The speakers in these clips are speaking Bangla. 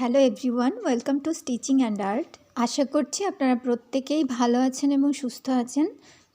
Hello everyone welcome to stitching and art আশা করছি আপনারা প্রত্যেকেই ভালো আছেন এবং সুস্থ আছেন।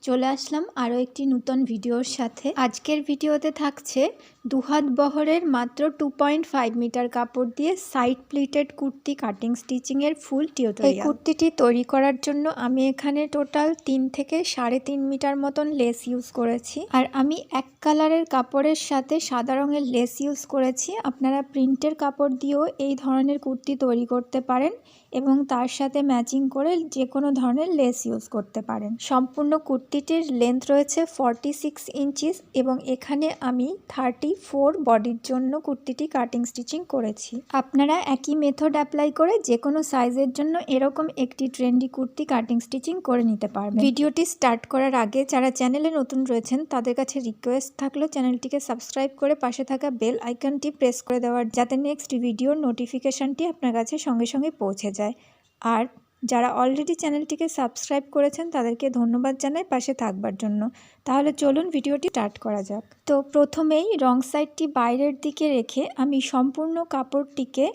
চলে আসলাম আরও একটি নূতন ভিডিওর সাথে। আজকের ভিডিওতে থাকছে দুহাত বহরের মাত্র টু পয়েন্ট ফাইভ মিটার কাপড় দিয়ে সাইড প্লিটেড কুর্তি কাটিং স্টিচিংয়ের ফুল টিউটোরিয়াল এই কুর্তিটি তৈরি করার জন্য আমি এখানে টোটাল তিন থেকে সাড়ে তিন মিটার মতন লেস ইউজ করেছি। আর আমি এক কালারের কাপড়ের সাথে সাদা রঙের লেস ইউজ করেছি। আপনারা প্রিন্টের কাপড় দিয়েও এই ধরনের কুর্তি তৈরি করতে পারেন এবং তার সাথে ম্যাচিং করে যে কোনো ধরনের লেস ইউজ করতে পারেন। সম্পূর্ণ কুর্তিটির লেন্থ রয়েছে ফর্টি সিক্স ইঞ্চিস এবং এখানে আমি থার্টি ফোর বডির জন্য কুর্তিটি কাটিং স্টিচিং করেছি। আপনারা একই মেথড অ্যাপ্লাই করে যে কোনো সাইজের জন্য এরকম একটি ট্রেন্ডি কুর্তি কাটিং স্টিচিং করে নিতে পারবেন। ভিডিওটি স্টার্ট করার আগে যারা চ্যানেলে নতুন রয়েছেন, তাদের কাছে রিকোয়েস্ট থাকল চ্যানেলটিকে সাবস্ক্রাইব করে পাশে থাকা বেল আইকনটি প্রেস করে দেওয়ার, যাতে নেক্সট ভিডিওর নোটিফিকেশানটি আপনার কাছে সঙ্গে সঙ্গে পৌঁছে যায় যায়। আর যারা অলরেডি চ্যানেলটিকে সাবস্ক্রাইব করেছেন, তাদেরকে ধন্যবাদ জানাই পাশে থাকবার জন্য। তাহলে চলুন ভিডিওটি স্টার্ট করা যাক। তো প্রথমেই রং সাইডটি বাইরের দিকে রেখে আমি সম্পূর্ণ কাপড়টিকে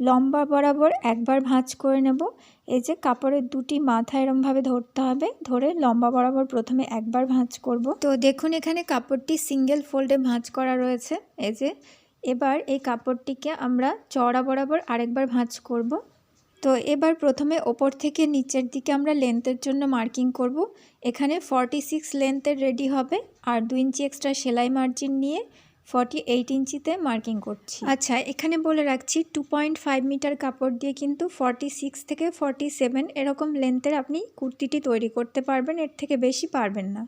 লম্বা বরাবর একবার ভাঁজ করে নেব। এই যে কাপড়ের দুটি মাথা এরমভাবে ধরতে হবে, ধরে লম্বা বরাবর প্রথমে একবার ভাঁজ করব। তো দেখুন এখানে কাপড়টি সিঙ্গেল ফোল্ডে ভাঁজ করা রয়েছে। এই যে এবার এই কাপড়টিকে আমরা চড়া বরাবর আরেকবার ভাঁজ করব। তো এবার প্রথমে ওপর থেকে নিচের দিকে আমরা লেন্থের জন্য মার্কিং করব। এখানে ফর্টি সিক্স লেন্থের রেডি হবে। আর দু ইঞ্চি এক্সট্রা সেলাই মার্জিন নিয়ে ফর্টি এইট ইঞ্চিতে মার্কিং করছি। আচ্ছা এখানে বলে রাখছি টু পয়েন্ট ফাইভ মিটার কাপড় দিয়ে কিন্তু ফর্টি সিক্স থেকে ফর্টি সেভেন এরকম লেন্থের আপনি কুর্তিটি তৈরি করতে পারবেন, এর থেকে বেশি পারবেন না।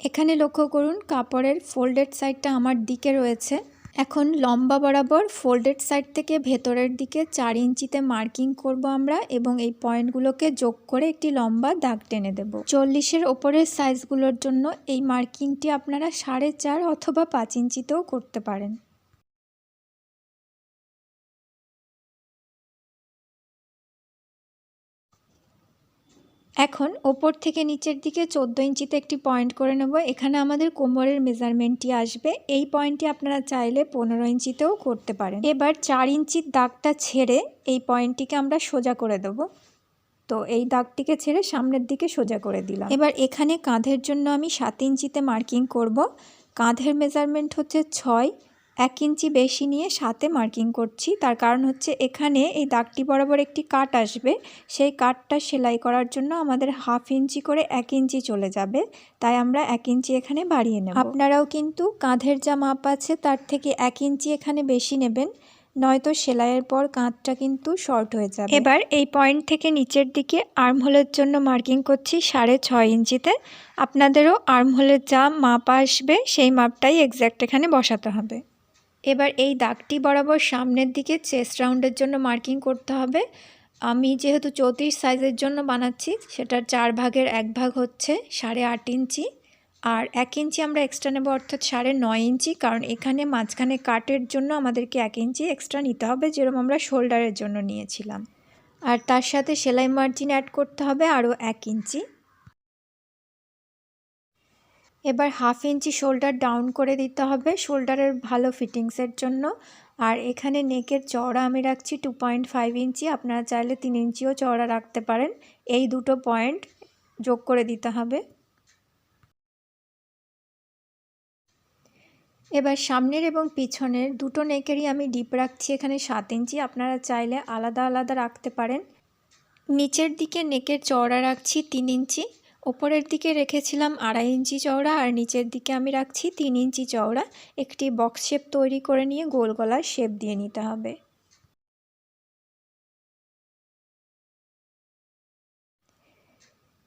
এখানে লক্ষ্য করুন, কাপড়ের ফোল্ডেড সাইডটা আমার দিকে রয়েছে। এখন লম্বা বরাবর ফোল্ডেড সাইড থেকে ভেতরের দিকে চার ইঞ্চিতে মার্কিং করব আমরা এবং এই পয়েন্টগুলোকে যোগ করে একটি লম্বা দাগ টেনে দেব। চল্লিশের ওপরের সাইজগুলোর জন্য এই মার্কিংটি আপনারা সাড়ে চার অথবা পাঁচ ইঞ্চিতেও করতে পারেন। এখন ওপর থেকে নিচের দিকে চোদ্দ ইঞ্চিতে একটি পয়েন্ট করে নেব। এখানে আমাদের কোমরের মেজারমেন্টটি আসবে। এই পয়েন্টটি আপনারা চাইলে পনেরো ইঞ্চিতেও করতে পারেন। এবার চার ইঞ্চির দাগটা ছেড়ে এই পয়েন্টটিকে আমরা সোজা করে দেব। তো এই দাগটিকে ছেড়ে সামনের দিকে সোজা করে দিলাম। এবার এখানে কাঁধের জন্য আমি সাত ইঞ্চিতে মার্কিং করব। কাঁধের মেজারমেন্ট হচ্ছে ছয়। এক ইঞ্চি বেশি নিয়ে সাথে মার্কিং করছি। তার কারণ হচ্ছে এখানে এই দাগটি বরাবর একটি কাট আসবে। সেই কাটটা সেলাই করার জন্য আমাদের হাফ ইঞ্চি করে এক ইঞ্চি চলে যাবে। তাই আমরা এক ইঞ্চি এখানে বাড়িয়ে নেব। আপনারাও কিন্তু কাঁধের যা মাপ আছে তার থেকে এক ইঞ্চি এখানে বেশি নেবেন। নয়তো সেলাইয়ের পর কাঁধটা কিন্তু শর্ট হয়ে যাবে। এবার এই পয়েন্ট থেকে নিচের দিকে আর্মহোলের জন্য মার্কিং করছি সাড়ে ছয় ইঞ্চিতে। আপনাদেরও আর্মহোলের যা মাপ আসবে সেই মাপটাই এক্স্যাক্ট এখানে বসাতে হবে। এবার এই দাগটি বরাবর সামনের দিকে চেস্ট রাউন্ডের জন্য মার্কিং করতে হবে। আমি যেহেতু চৌত্রিশ সাইজের জন্য বানাচ্ছি, সেটার চার ভাগের এক ভাগ হচ্ছে সাড়ে আট ইঞ্চি। আর এক ইঞ্চি আমরা এক্সট্রা নেব, অর্থাৎ সাড়ে নয় ইঞ্চি, কারণ এখানে মাঝখানে কাটের জন্য আমাদেরকে এক ইঞ্চি এক্সট্রা নিতে হবে, যেরকম আমরা শোল্ডারের জন্য নিয়েছিলাম। আর তার সাথে সেলাই মার্জিন অ্যাড করতে হবে আরও এক ইঞ্চি। এবার হাফ ইঞ্চি শোল্ডার ডাউন করে দিতে হবে শোল্ডারের ভালো ফিটিংসের জন্য। আর এখানে নেকের চওড়া আমি রাখছি টু পয়েন্ট ফাইভ ইঞ্চি, আপনারা চাইলে তিন ইঞ্চিও চওড়া রাখতে পারেন। এই দুটো পয়েন্ট যোগ করে দিতে হবে। এবার সামনের এবং পিছনের দুটো নেকেরই আমি ডিপ রাখছি এখানে সাত ইঞ্চি, আপনারা চাইলে আলাদা আলাদা রাখতে পারেন। নিচের দিকে নেকের চওড়া রাখছি তিন ইঞ্চি ওপরের দিকে রেখেছিলাম আড়াই ইঞ্চি চওড়া আর নিচের দিকে আমি রাখছি তিন ইঞ্চি চওড়া। একটি বক্স শেপ তৈরি করে নিয়ে গোল গলার শেপ দিয়ে নিতে হবে।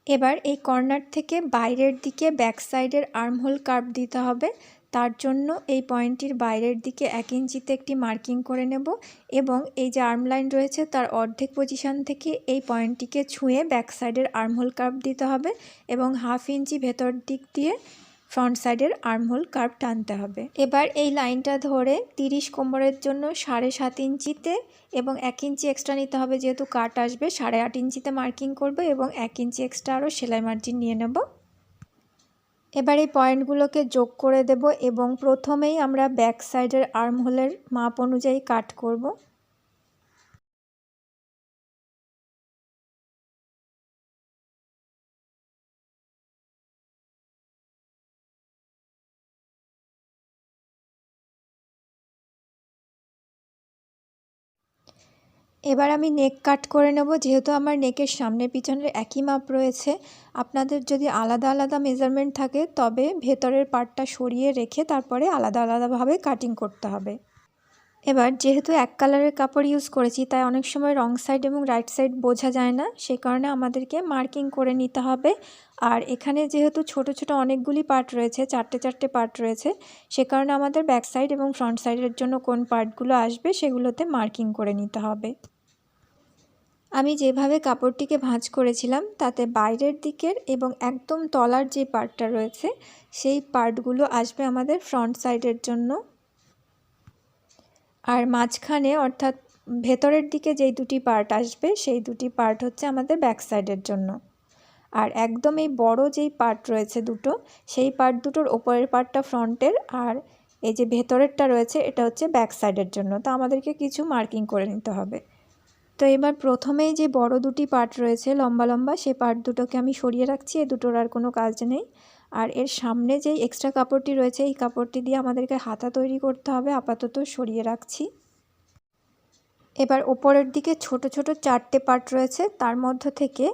এবার এই কর্নার থেকে বাইরের দিকে ব্যাক সাইডের আর্মহোল কার্ভ দিতে হবে। তার জন্য এই পয়েন্টটির বাইরের দিকে এক ইঞ্চিতে একটি মার্কিং করে নেব এবং এই যে আর্ম লাইন রয়েছে তার অর্ধেক পজিশান থেকে এই পয়েন্টটিকে ছুঁয়ে ব্যাক সাইডের আর্মহোল কার্ভ দিতে হবে এবং হাফ ইঞ্চি ভেতর দিক দিয়ে ফ্রন্ট সাইডের আর্মহোল কার্ভ টানতে হবে। এবার এই লাইনটা ধরে তিরিশ কোমরের জন্য সাড়ে সাত ইঞ্চিতে এবং এক ইঞ্চি এক্সট্রা নিতে হবে যেহেতু কাট আসবে, সাড়ে আট ইঞ্চিতে মার্কিং করবে এবং এক ইঞ্চি এক্সট্রা আরও সেলাই মার্জিন নিয়ে নেব। এবার এই পয়েন্টগুলোকে যোগ করে দেব এবং প্রথমেই আমরা ব্যাক সাইডের আর্মহোলের মাপ অনুযায়ী কাট করব। এবার আমি নেক কাট করে নেব, যেহেতু আমার নেকের সামনে পিছনের একই মাপ রয়েছে। আপনাদের যদি আলাদা আলাদা মেজারমেন্ট থাকে, তবে ভেতরের পার্টটা সরিয়ে রেখে তারপরে আলাদা আলাদাভাবে কাটিং করতে হবে। এবার যেহেতু এক কালারের কাপড় ইউজ করেছি, তাই অনেক সময় রং সাইড এবং রাইট সাইড বোঝা যায় না। সে কারণে আমাদেরকে মার্কিং করে নিতে হবে। আর এখানে যেহেতু ছোট ছোট অনেকগুলি পার্ট রয়েছে, চারটে চারটে পার্ট রয়েছে, সে কারণে আমাদের ব্যাক সাইড এবং ফ্রন্ট সাইডের জন্য কোন পার্টগুলো আসবে সেগুলোতে মার্কিং করে নিতে হবে। আমি যেভাবে কাপড়টিকে ভাঁজ করেছিলাম, তাতে বাইরের দিকের এবং একদম তলার যে পার্টটা রয়েছে, সেই পার্টগুলো আসবে আমাদের ফ্রন্ট সাইডের জন্য। আর মাঝখানে অর্থাৎ ভেতরের দিকে যেই দুটি পার্ট আসবে, সেই দুটি পার্ট হচ্ছে আমাদের ব্যাক সাইডের জন্য। আর একদম এই বড় যেই পার্ট রয়েছে দুটো, সেই পার্ট দুটোর ওপরের পার্টটা ফ্রন্টের আর এই যে ভেতরেরটা রয়েছে, এটা হচ্ছে ব্যাক সাইডের জন্য। তো আমাদেরকে কিছু মার্কিং করে নিতে হবে। তো এবার প্রথমেই যে বড় দুটি পার্ট রয়েছে, লম্বা লম্বা সেই পার্ট দুটোকে আমি সরিয়ে রাখছি, এ দুটোর আর কোনো কাজ নেই। আর এর সামনে যেই এক্সট্রা কাপড়টি রয়েছে, এই কাপড়টি দিয়ে আমাদেরকে হাতা তৈরি করতে হবে, আপাতত সরিয়ে রাখছি। এবার ওপরের দিকে ছোট ছোট চারটে পার্ট রয়েছে, তার মধ্য থেকে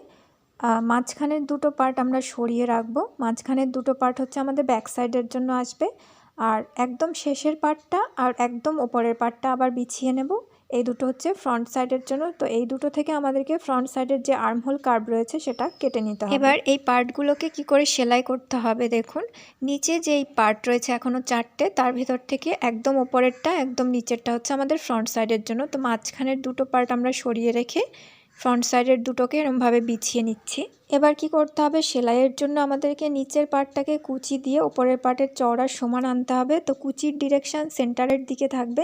মাঝখানের দুটো পার্ট আমরা সরিয়ে রাখব। মাঝখানের দুটো পার্ট হচ্ছে আমাদের ব্যাক সাইডের জন্য আসবে। আর একদম শেষের পার্টটা আর একদম ওপরের পার্টটা আবার বিছিয়ে নেব। এই দুটো হচ্ছে ফ্রন্ট সাইডের জন্য। তো এই দুটো থেকে আমাদেরকে ফ্রন্ট সাইডের যে আর্মহোল কার্ভ রয়েছে, সেটা কেটে নিতে হবে। এবার এই পার্টগুলোকে কি করে সেলাই করতে হবে দেখুন। নিচে যেই পার্ট রয়েছে এখনও চারটে, তার ভেতর থেকে একদম ওপরেরটা, একদম নিচেরটা হচ্ছে আমাদের ফ্রন্ট সাইডের জন্য। তো মাঝখানের দুটো পার্ট আমরা সরিয়ে রেখে ফ্রন্ট সাইডের দুটোকে এরমভাবে বিছিয়ে নিচ্ছি। এবার কি করতে হবে? সেলাইয়ের জন্য আমাদেরকে নিচের পার্টটাকে কুচি দিয়ে ওপরের পার্টের চওড়ার সমান আনতে হবে। তো কুচির ডিরেকশান সেন্টারের দিকে থাকবে।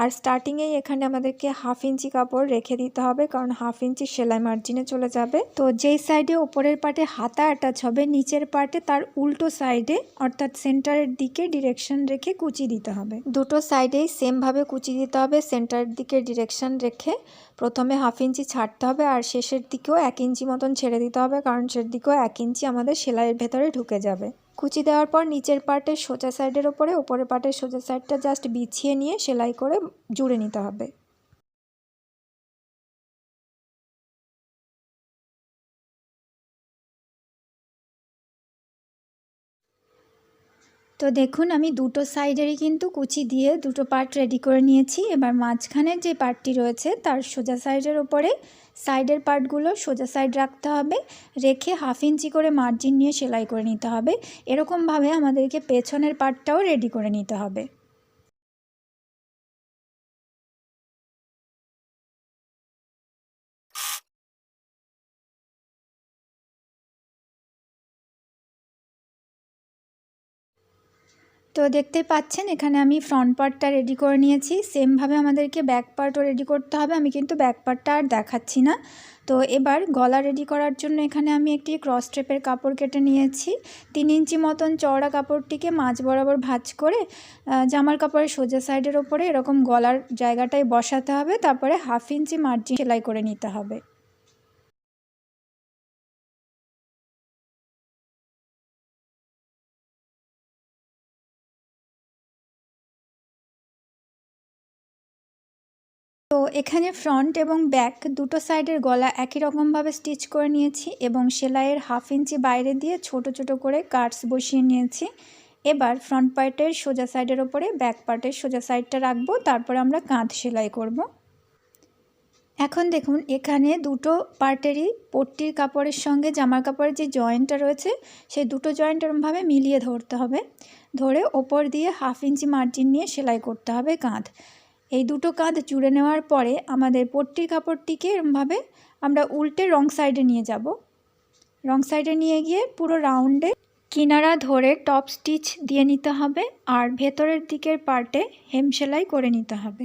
আর স্টার্টিংয়েই এখানে আমাদেরকে হাফ ইঞ্চি কাপড় রেখে দিতে হবে, কারণ হাফ ইঞ্চি সেলাই মার্জিনে চলে যাবে। তো যেই সাইডে ওপরের পার্টে হাতা অ্যাটাচ হবে, নিচের পার্টে তার উল্টো সাইডে অর্থাৎ সেন্টারের দিকে ডিরেকশন রেখে কুচি দিতে হবে। দুটো সাইডেই সেমভাবে কুচি দিতে হবে সেন্টারের দিকে ডিরেকশন রেখে। প্রথমে হাফ ইঞ্চি ছাড়তে হবে, আর শেষের দিকেও এক ইঞ্চি মতন ছেড়ে দিতে হবে কারণ দিকেও এক ইঞ্চি আমাদের সেলাইয়ের ভেতরে ঢুকে যাবে। কুচি দেওয়ার পর নিচের পার্টের সোজা সাইডের ওপরে ওপরের পার্টের সোজা সাইডটা জাস্ট বিছিয়ে নিয়ে সেলাই করে জুড়ে নিতে হবে। তো দেখুন, আমি দুটো সাইডেরই কিন্তু কুচি দিয়ে দুটো পার্ট রেডি করে নিয়েছি। এবার মাঝখানের যে পার্টটি রয়েছে, তার সোজা সাইডের ওপরে সাইডের পার্টগুলো সোজা সাইড রাখতে হবে। রেখে হাফ ইঞ্চি করে মার্জিন নিয়ে সেলাই করে নিতে হবে। এরকমভাবে আমাদেরকে পেছনের পার্টটাও রেডি করে নিতে হবে। তো দেখতে পাচ্ছেন, এখানে আমি ফ্রন্ট পার্টটা রেডি করে নিয়েছি। সেমভাবে আমাদেরকে ব্যাক পার্টও রেডি করতে হবে। আমি কিন্তু ব্যাক পার্টটা আর দেখাচ্ছি না। তো এবার গলা রেডি করার জন্য এখানে আমি একটি ক্রস ট্রেপের কাপড় কেটে নিয়েছি। তিন ইঞ্চি মতন চওড়া কাপড়টিকে মাঝ বরাবর ভাজ করে জামার কাপড়ের সোজা সাইডের ওপরে এরকম গলার জায়গাটায় বসাতে হবে। তারপরে হাফ ইঞ্চি মার্জিন সেলাই করে নিতে হবে। এখানে ফ্রন্ট এবং ব্যাক দুটো সাইডের গলা একই রকমভাবে স্টিচ করে নিয়েছি এবং সেলাইয়ের হাফ ইঞ্চি বাইরে দিয়ে ছোট ছোট করে কাটস বসিয়ে নিয়েছি। এবার ফ্রন্ট পার্টের সোজা সাইডের ওপরে ব্যাক পার্টের সোজা সাইডটা রাখব, তারপরে আমরা কাঁধ সেলাই করব। এখন দেখুন, এখানে দুটো পার্টেরই পট্টির কাপড়ের সঙ্গে জামার কাপড়ের যে জয়েন্টটা রয়েছে, সেই দুটো জয়েন্ট এরমভাবে মিলিয়ে ধরতে হবে। ধরে ওপর দিয়ে হাফ ইঞ্চি মার্জিন নিয়ে সেলাই করতে হবে কাঁধ। এই দুটো কাঁধ জুড়ে নেওয়ার পরে আমাদের পট্টির কাপড়টিকে এরমভাবে আমরা উল্টে রং সাইডে নিয়ে যাব। রং সাইডে নিয়ে গিয়ে পুরো রাউন্ডে কিনারা ধরে টপ স্টিচ দিয়ে নিতে হবে আর ভেতরের দিকের পার্টে হেম সেলাই করে নিতে হবে।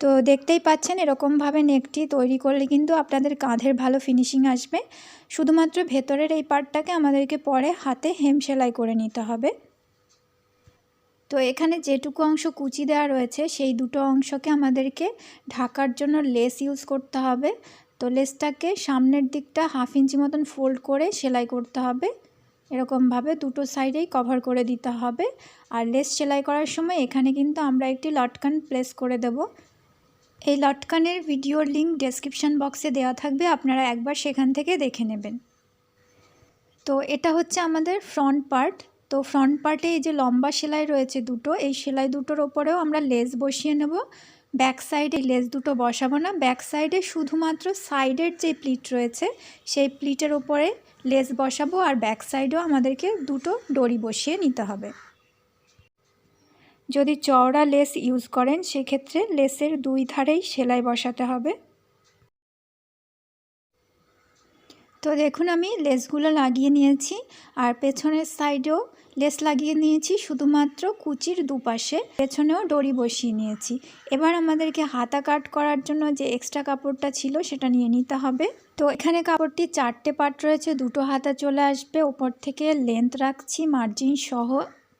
তো দেখতেই পাচ্ছেন এরকমভাবে নেকটি তৈরি করলে কিন্তু আপনাদের কাঁধের ভালো ফিনিশিং আসবে। শুধুমাত্র ভেতরের এই পার্টটাকে আমাদেরকে পরে হাতে হেম সেলাই করে নিতে হবে। তো এখানে যেটুকু অংশ কুচি দেওয়া রয়েছে, সেই দুটো অংশকে আমাদেরকে ঢাকার জন্য লেস ইউজ করতে হবে। তো লেসটাকে সামনের দিকটা হাফ ইঞ্চি মতন ফোল্ড করে সেলাই করতে হবে। এরকমভাবে দুটো সাইডেই কভার করে দিতে হবে। আর লেস সেলাই করার সময় এখানে কিন্তু আমরা একটি লটকান প্লেস করে দেব। এই লটকানের ভিডিওর লিঙ্ক ডেসক্রিপশান বক্সে দেওয়া থাকবে, আপনারা একবার সেখান থেকে দেখে নেবেন। তো এটা হচ্ছে আমাদের ফ্রন্ট পার্ট তো ফ্রন্ট পার্টে এই যে লম্বা সেলাই রয়েছে দুটো, এই সেলাই দুটোর ওপরেও আমরা লেস বসিয়ে নেব। ব্যাক সাইডে লেস দুটো বসাবো না ব্যাক সাইডে শুধুমাত্র সাইডের যে প্লিট রয়েছে, সেই প্লিটের ওপরে লেস বসাবো আর ব্যাক সাইডেও আমাদেরকে দুটো ডরি বসিয়ে নিতে হবে। যদি চওড়া লেস ইউজ করেন, সেক্ষেত্রে লেসের দুই ধারেই সেলাই বসাতে হবে। তো দেখুন, আমি লেসগুলো লাগিয়ে নিয়েছি, আর পেছনের সাইডেও লেস লাগিয়ে নিয়েছি, শুধুমাত্র কুচির দুপাশে। পেছনেও ডরি বসিয়ে নিয়েছি। এবার আমাদেরকে হাতা কাট করার জন্য যে এক্সট্রা কাপড়টা ছিল, সেটা নিয়ে নিতে হবে। তো এখানে কাপড়টি চারটে পার্ট রয়েছে, দুটো হাতা চলে আসবে। ওপর থেকে লেন্থ রাখছি মার্জিন সহ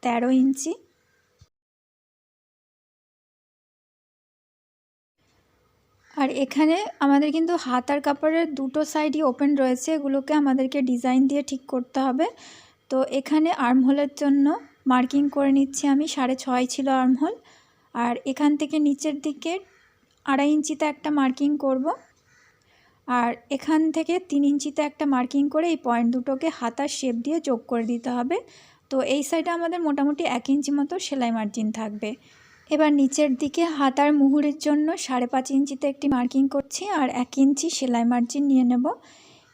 তেরো ইঞ্চি। আর এখানে আমাদের কিন্তু হাতার কাপড়ের দুটো সাইডই ওপেন রয়েছে, এগুলোকে আমাদেরকে ডিজাইন দিয়ে ঠিক করতে হবে। তো এখানে আর্মহোলের জন্য মার্কিং করে নিচ্ছি আমি, সাড়ে ছয় ছিল আর্মহোল আর এখান থেকে নিচের দিকে আড়াই ইঞ্চিতে একটা মার্কিং করব। আর এখান থেকে তিন ইঞ্চিতে একটা মার্কিং করে এই পয়েন্ট দুটোকে হাতার শেপ দিয়ে যোগ করে দিতে হবে। তো এই সাইডে আমাদের মোটামুটি এক ইঞ্চি মতো সেলাই মার্জিন থাকবে। এবার নিচের দিকে হাতার মুহুরের জন্য সাড়ে পাঁচ ইঞ্চিতে একটি মার্কিং করছি আর এক ইঞ্চি সেলাই মার্জিন নিয়ে নেব।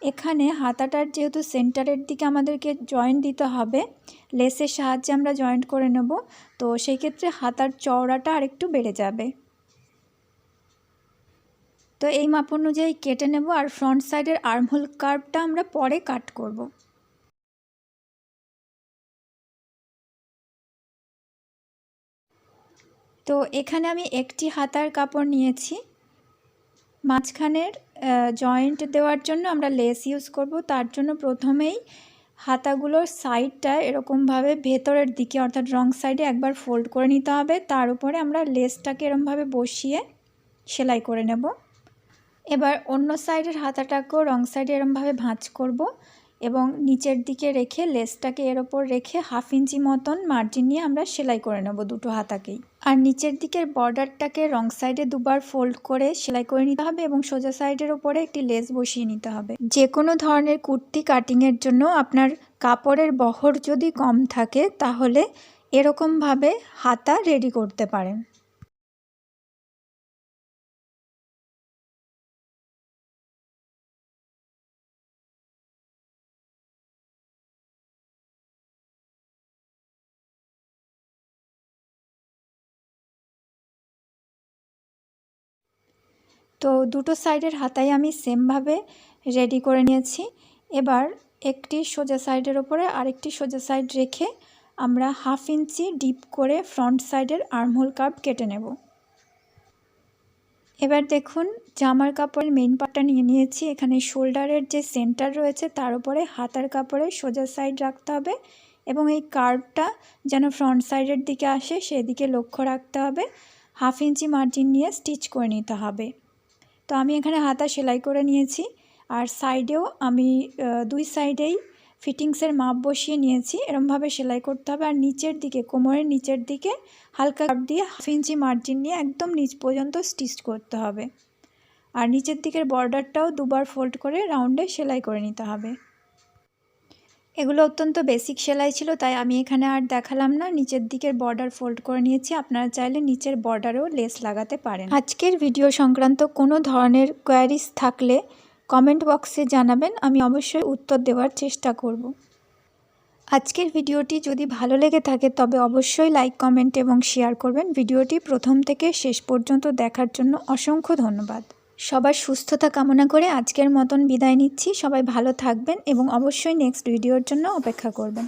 এখানে হাতাটার যেহেতু সেন্টারের দিকে আমাদেরকে জয়েন্ট দিতে হবে, লেসের সাহায্যে আমরা জয়েন্ট করে নেব। তো সেই ক্ষেত্রে হাতার চওড়াটা আরেকটু বেড়ে যাবে। তো এই মাপ অনুযায়ী কেটে নেব আর ফ্রন্ট সাইডের আর্মহোল কার্ভটা আমরা পরে কাট করব। তো এখানে আমি একটি হাতার কাপড় নিয়েছি। মাঝখানের জয়েন্ট দেওয়ার জন্য আমরা লেস ইউজ করব। তার জন্য প্রথমেই হাতাগুলোর সাইডটা এরকমভাবে ভেতরের দিকে, অর্থাৎ রং সাইডে একবার ফোল্ড করে নিতে হবে। তার উপরে আমরা লেসটাকে এরমভাবে বসিয়ে সেলাই করে নেব। এবার অন্য সাইডের হাতাটাকেও রং সাইডে এরমভাবে ভাঁজ করব। এবং নিচের দিকে রেখে লেসটাকে এর ওপর রেখে হাফ ইঞ্চি মতন মার্জিন নিয়ে আমরা সেলাই করে নেব দুটো হাতাকেই। আর নিচের দিকের বর্ডারটাকে রং সাইডে দুবার ফোল্ড করে সেলাই করে নিতে হবে এবং সোজা সাইডের ওপরে একটি লেস বসিয়ে নিতে হবে। যে কোনো ধরনের কুর্তি কাটিংয়ের জন্য আপনার কাপড়ের বহর যদি কম থাকে, তাহলে এরকমভাবে হাতা রেডি করতে পারেন। তো দুটো সাইডের হাতাই আমি সেমভাবে রেডি করে নিয়েছি। এবার একটি সোজা সাইডের ওপরে আরেকটি সোজা সাইড রেখে আমরা হাফ ইঞ্চি ডিপ করে ফ্রন্ট সাইডের আর্মহোল কার্ভ কেটে নেব। এবার দেখুন, জামার কাপড়ের মেন পার্টটা নিয়ে নিয়েছি। এখানে শোল্ডারের যে সেন্টার রয়েছে, তার উপরে হাতার কাপড়ে সোজা সাইড রাখতে হবে এবং এই কার্ভটা যেন ফ্রন্ট সাইডের দিকে আসে, সেদিকে লক্ষ্য রাখতে হবে। হাফ ইঞ্চি মার্জিন নিয়ে স্টিচ করে নিতে হবে। তো আমি এখানে হাতা সেলাই করে নিয়েছি। আর সাইডেও আমি দুই সাইডেই ফিটিংসের মাপ বসিয়ে নিয়েছি। এরমভাবে সেলাই করতে হবে। আর নিচের দিকে, কোমরের নিচের দিকে হালকা কাপ দিয়ে হাফ ইঞ্চি মার্জিন নিয়ে একদম নিচ পর্যন্ত স্টিচ করতে হবে। আর নিচের দিকের বর্ডারটাও দুবার ফোল্ড করে রাউন্ডে সেলাই করে নিতে হবে। এগুলো অত্যন্ত বেসিক সেলাই ছিল, তাই আমি এখানে আর দেখালাম না। নিচের দিকের বর্ডার ফোল্ড করে নিয়েছি। আপনারা চাইলে নিচের বর্ডারেও লেস লাগাতে পারেন। আজকের ভিডিও সংক্রান্ত কোনো ধরনের কোয়ারিজ থাকলে কমেন্ট বক্সে জানাবেন। আমি অবশ্যই উত্তর দেওয়ার চেষ্টা করব। আজকের ভিডিওটি যদি ভালো লেগে থাকে, তবে অবশ্যই লাইক কমেন্ট এবং শেয়ার করবেন। ভিডিওটি প্রথম থেকে শেষ পর্যন্ত দেখার জন্য অসংখ্য ধন্যবাদ। সবার সুস্থতা কামনা করে আজকের মতন বিদায় নিচ্ছি। সবাই ভালো থাকবেন এবং অবশ্যই নেক্সট ভিডিওর জন্য অপেক্ষা করবেন।